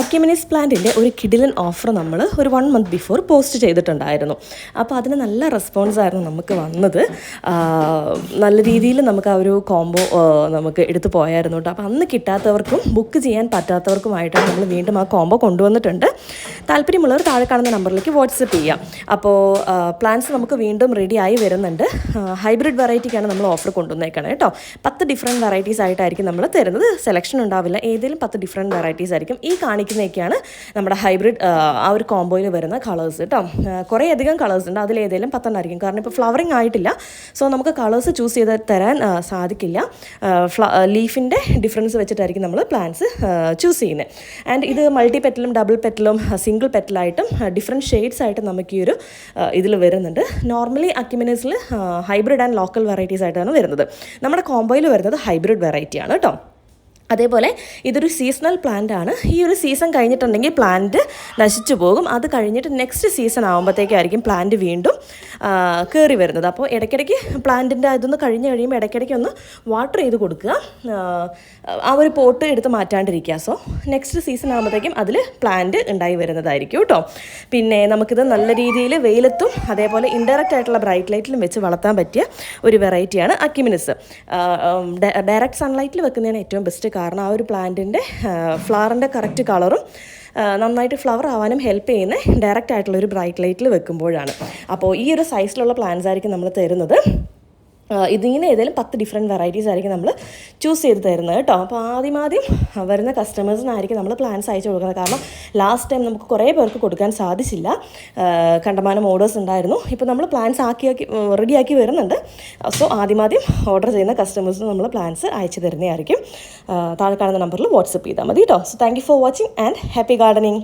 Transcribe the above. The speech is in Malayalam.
അക്യുമിനിസ് പ്ലാന്റിന്റെ ഒരു കിഡിലൻ ഓഫർ നമ്മൾ ഒരു വൺ മന്ത് ബിഫോർ പോസ്റ്റ് ചെയ്തിട്ടുണ്ടായിരുന്നു. അപ്പോൾ അതിന് നല്ല റെസ്പോൺസ് ആയിരുന്നു നമുക്ക് വന്നത്. നല്ല രീതിയിൽ നമുക്ക് ആ ഒരു കോംബോ നമുക്ക് എടുത്തു പോയായിരുന്നു കേട്ടോ. അപ്പോൾ അന്ന് കിട്ടാത്തവർക്കും ബുക്ക് ചെയ്യാൻ പറ്റാത്തവർക്കുമായിട്ടാണ് നമ്മൾ വീണ്ടും ആ കോംബോ കൊണ്ടുവന്നിട്ടുണ്ട്. താല്പര്യമുള്ളവർ താഴെ കാണുന്ന നമ്പറിലേക്ക് വാട്സപ്പ് ചെയ്യാം. അപ്പോൾ പ്ലാൻസ് നമുക്ക് വീണ്ടും റെഡി ആയി വരുന്നുണ്ട്. ഹൈബ്രിഡ് വെറൈറ്റിക്കാണ് നമ്മൾ ഓഫർ കൊണ്ടുവന്നേക്കണേ കേട്ടോ. പത്ത് ഡിഫറെന്റ് വെറൈറ്റീസ് ആയിട്ടായിരിക്കും നമ്മൾ തരുന്നത്. സെലക്ഷൻ ഉണ്ടാവില്ല. ഏതെങ്കിലും പത്ത് ഡിഫറെന്റ് വെറൈറ്റീസ് ആയിരിക്കും. ഈ കാണിക്കുന്നതൊക്കെയാണ് നമ്മുടെ ഹൈബ്രിഡ് ആ ഒരു കോംബോയിൽ വരുന്ന കളേഴ്സ് കേട്ടോ കുറേ അധികം കളേഴ്സ് ഉണ്ട്. അതിലേതെങ്കിലും പത്തെണ്ണമായിരിക്കും കാരണം ഇപ്പോൾ ഫ്ലവറിങ് ആയിട്ടില്ല. സോ നമുക്ക് കളേഴ്സ് ചൂസ് ചെയ്ത് തരാൻ സാധിക്കില്ല. ഫ്ല ലീഫിന്റെ ഡിഫറൻസ് വെച്ചിട്ടായിരിക്കും നമ്മൾ പ്ലാന്റ്സ് ചൂസ് ചെയ്യുന്നത് ആൻഡ് ഇത് മൾട്ടി പെറ്റലും ഡബിൾ പെറ്റലും സിംഗിൾ പെറ്റലായിട്ടും ഡിഫറെന്റ് ഷെയ്ഡ്സ് ആയിട്ട് നമുക്ക് ഈ ഒരു ഇതിൽ വരുന്നുണ്ട്. നോർമലി അക്യുമിനസിൽ ഹൈബ്രിഡ് ആൻഡ് ലോക്കൽ വെറൈറ്റീസ് ആയിട്ടാണ് വരുന്നത്. നമ്മുടെ കോംബോയിൽ വരുന്നത് ഹൈബ്രിഡ് വെറൈറ്റിയാണ് കേട്ടോ അതേപോലെ ഇതൊരു സീസണൽ പ്ലാന്റ് ആണ്. ഈ ഒരു സീസൺ കഴിഞ്ഞിട്ടുണ്ടെങ്കിൽ പ്ലാന്റ് നശിച്ചു പോകും. അത് കഴിഞ്ഞിട്ട് നെക്സ്റ്റ് സീസൺ ആകുമ്പോഴത്തേക്കായിരിക്കും പ്ലാന്റ് വീണ്ടും കയറി വരുന്നത്. അപ്പോൾ ഇടയ്ക്കിടയ്ക്ക് പ്ലാന്റിന്റെ ഇതൊന്ന് കഴിഞ്ഞ് കഴിയുമ്പോൾ ഇടയ്ക്കിടയ്ക്ക് ഒന്ന് വാട്ടർ ചെയ്ത് കൊടുക്കുക. ആ, ഒരു പോട്ട് എടുത്ത് മാറ്റാണ്ടിരിക്കുക. സോ നെക്സ്റ്റ് സീസൺ ആകുമ്പോഴത്തേക്കും അതിൽ പ്ലാന്റ് ഉണ്ടായി വരുന്നതായിരിക്കും കേട്ടോ. പിന്നെ നമുക്കിത് നല്ല രീതിയിൽ വെയിലത്തും അതേപോലെ ഇൻഡയറക്റ്റ് ആയിട്ടുള്ള ബ്രൈറ്റ് ലൈറ്റിലും വെച്ച് വളർത്താൻ പറ്റിയ ഒരു വെറൈറ്റിയാണ് അക്യുമിനിസ് ഡയറക്റ്റ് സൺലൈറ്റിൽ വെക്കുന്നതാണ് ഏറ്റവും ബെസ്റ്റ് കാരണം ആ ഒരു പ്ലാന്റിന്റെ ഫ്ലവറിന്റെ കറക്റ്റ് കളറും നന്നായിട്ട് ഫ്ലവർ ആവാനും ഹെൽപ്പ് ചെയ്യുന്ന ഡയറക്റ്റ് ആയിട്ടുള്ള ഒരു ബ്രൈറ്റ് ലൈറ്റിൽ വെക്കുമ്പോഴാണ്. അപ്പോൾ ഈ ഒരു സൈസിലുള്ള പ്ലാന്റ്സ് ആയിരിക്കും നമ്മൾ തരുന്നത്. ഇതിങ്ങനെ ഏതെങ്കിലും പത്ത് ഡിഫറെന്റ് വെറൈറ്റീസ് ആയിരിക്കും നമ്മൾ ചൂസ് ചെയ്ത് തരുന്നത് കേട്ടോ. അപ്പോൾ ആദ്യം ആദ്യം വരുന്ന കസ്റ്റമേഴ്സിനായിരിക്കും നമ്മൾ പ്ലാൻസ് അയച്ചു കൊടുക്കുന്നത്. കാരണം ലാസ്റ്റ് ടൈം നമുക്ക് കുറേ പേർക്ക് കൊടുക്കാൻ സാധിച്ചില്ല. കണ്ടമാനം ഓർഡേഴ്സ് ഉണ്ടായിരുന്നു. ഇപ്പോൾ നമ്മൾ പ്ലാൻസ് ആക്കി ആക്കി റെഡിയാക്കി വരുന്നുണ്ട്. സോ ആദ്യം ആദ്യം ഓർഡർ ചെയ്യുന്ന കസ്റ്റമേഴ്സിന് നമ്മൾ പ്ലാൻസ് അയച്ചു തരുന്നതായിരിക്കും. താഴെ കാണുന്ന നമ്പറിൽ വാട്സപ്പ് ചെയ്താൽ മതി കേട്ടോ. So thank for watching and happy gardening